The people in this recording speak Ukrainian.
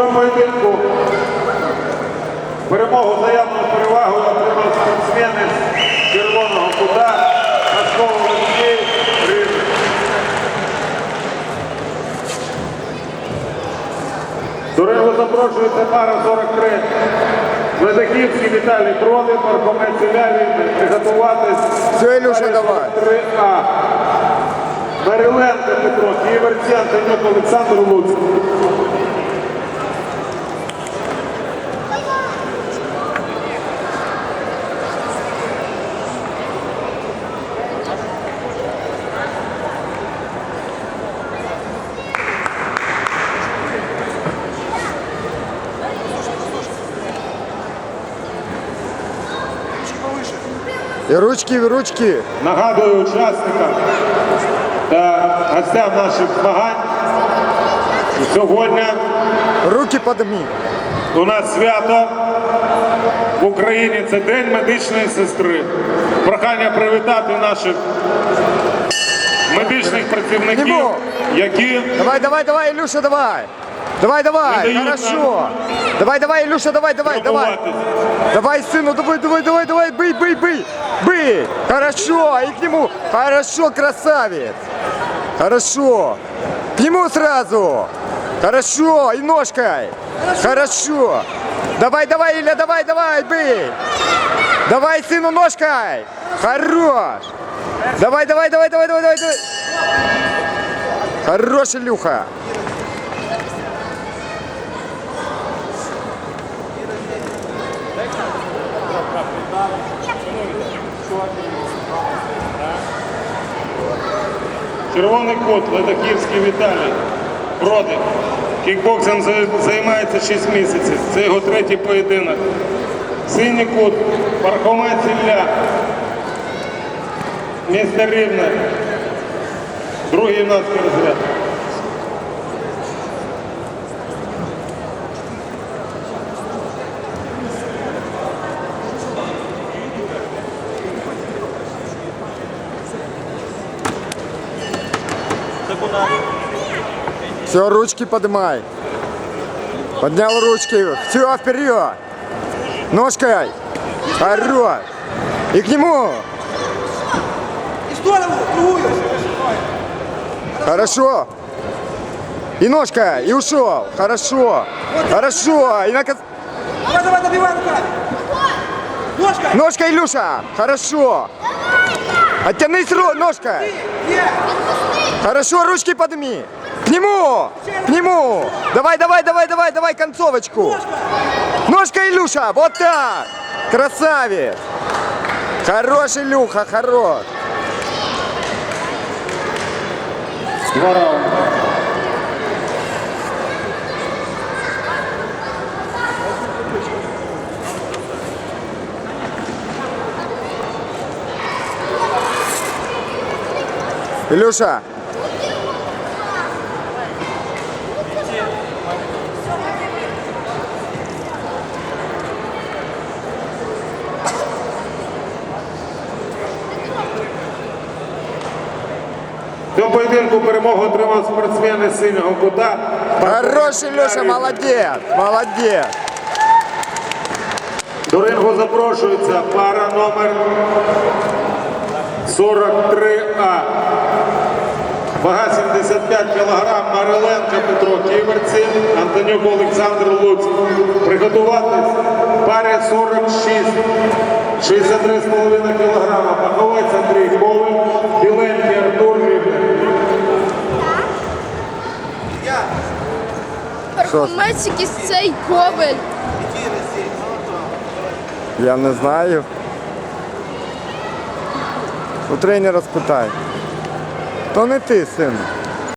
поєдинку перемогу заявною перевагою отримав спортсмени з червоного кута Пашков Олексій Рижик. До рингу запрошується пара 43. Ледаківський Віталій Проди, Пархомець Ілля Вільний. Приготуватись. Все, Ілюша, давай. 43А. Мериленко Петро, Антонюк Олександр Луцький. І ручки, і ручки. Нагадую учасникам та гостям наших змагань. Сьогодні Руки подими. у нас свято в Україні. Це День медичної сестри. Прохання привітати наших медичних працівників, які Давай, давай, давай, Илюша, давай. Давай, давай, хорошо. Давай, давай, Илюша, давай, давай, давай. Давай, сыну, давай, давай, давай, давай, бей, бей, бей, бей. Хорошо, и к нему. Хорошо, красавец. Хорошо. К нему сразу. Хорошо, и ножкой. Хорошо. Давай, давай, Илья, давай, давай, бей. Давай, сыну, ножкой. Хорош. Давай, давай, давай, давай, давай, давай, давай. Хорош, Илюха. Червоний кут Ледаківський Віталій. Проти. Кікбоксом займається 6 місяців. Це його третій поєдинок. Синій кут Пархомець Ілля. Місто Рівне. Другий юнацький розряд. Все, ручки поднимай. Поднял ручки. Все, вперед. Ножкой. Хорош. И к нему. Хорошо. И ножка. И ушел. Хорошо. Хорошо. И. Давай, давай, руками. Ножка. Ножка, Илюша. Хорошо. Оттянись ру- ножкой. Е. Хорошо, ручки подними. К нему. К нему. Давай, давай, давай, давай, давай концовочку. Ножка, Илюша. Вот так. Красавец. Хорош, Илюха, хорош. Илюша. Цьому поєдинку перемогу отримав спортсмен із синього кута. Хорош, Илюша, молодец. Молодец. До рингу запрошується пара номер 43А. Вага 75 кг, Мариленко Петро Ківерці, Антонюк Олександр Луць. Приготуватись парі 46, 63,5 кг. Паховець Андрій Коваль, Біленький Артур Рівне. Пархомець якийсь цей коваль. Я не знаю. У тренера спитай. То не ти, син.